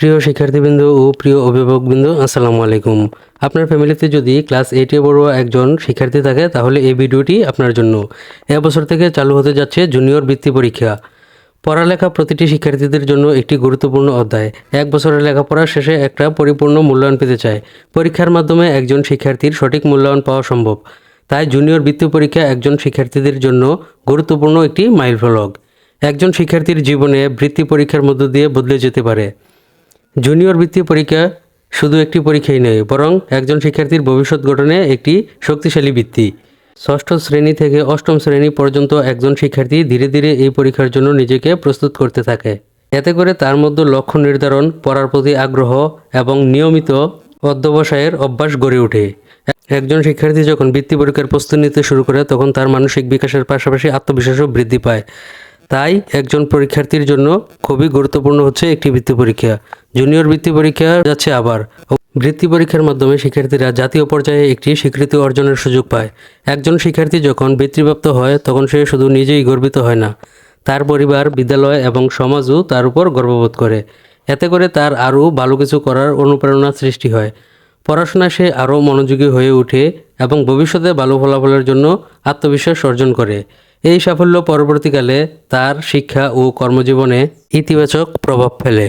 প্রিয় শিক্ষার্থীবৃন্দ ও প্রিয় অভিভাবকবৃন্দ, আসসালামু আলাইকুম। আপনার ফ্যামিলিতে যদি ক্লাস এইটে পড়ুয়া একজন শিক্ষার্থী থাকে, তাহলে এই ভিডিওটি আপনার জন্য। এবছর থেকে চালু হতে যাচ্ছে জুনিয়র বৃত্তি পরীক্ষা। পড়ালেখা প্রতিটি শিক্ষার্থীদের জন্য একটি গুরুত্বপূর্ণ অধ্যায়। এক বছরের লেখাপড়া শেষে একটা পরিপূর্ণ মূল্যায়ন পেতে চায়। পরীক্ষার মাধ্যমে একজন শিক্ষার্থীর সঠিক মূল্যায়ন পাওয়া সম্ভব। তাই জুনিয়র বৃত্তি পরীক্ষা একজন শিক্ষার্থীদের জন্য গুরুত্বপূর্ণ একটি মাইলফলক। একজন শিক্ষার্থীর জীবনে বৃত্তি পরীক্ষার মধ্য দিয়ে বদলে যেতে পারে। জুনিয়র বৃত্তি পরীক্ষা শুধু একটি পরীক্ষাই নয়, বরং একজন শিক্ষার্থীর ভবিষ্যৎ গঠনে একটি শক্তিশালী বৃত্তি। ষষ্ঠ শ্রেণি থেকে অষ্টম শ্রেণি পর্যন্ত একজন শিক্ষার্থী ধীরে ধীরে এই পরীক্ষার জন্য নিজেকে প্রস্তুত করতে থাকে। এতে করে তার মধ্যে লক্ষ্য নির্ধারণ, পড়ার প্রতি আগ্রহ এবং নিয়মিত অধ্যবসায়ের অভ্যাস গড়ে ওঠে। একজন শিক্ষার্থী যখন বৃত্তি পরীক্ষার প্রস্তুতি নিতে শুরু করে, তখন তার মানসিক বিকাশের পাশাপাশি আত্মবিশ্বাসও বৃদ্ধি পায়। তাই একজন পরীক্ষার্থীর জন্য খুবই গুরুত্বপূর্ণ হচ্ছে একটি বৃত্তি পরীক্ষা। জুনিয়র বৃত্তি পরীক্ষা যাচ্ছে আবার। বৃত্তি পরীক্ষার মাধ্যমে শিক্ষার্থীরা জাতীয় পর্যায়ে একটি স্বীকৃতি অর্জনের সুযোগ পায়। একজন শিক্ষার্থী যখন বৃত্তিপ্রাপ্ত হয়, তখন সে শুধু নিজেই গর্বিত হয় না। তার পরিবার, বিদ্যালয় এবং সমাজও তার উপর গর্ববোধ করে। এতে করে তার আরও ভালো কিছু করার অনুপ্রেরণা সৃষ্টি হয়। পড়াশোনায় সে আরও মনোযোগী হয়ে ওঠে এবং ভবিষ্যতে ভালো ফলাফলের জন্য আত্মবিশ্বাস অর্জন করে। এই সাফল্য পরবর্তীকালে তার শিক্ষা ও কর্মজীবনে ইতিবাচক প্রভাব ফেলে।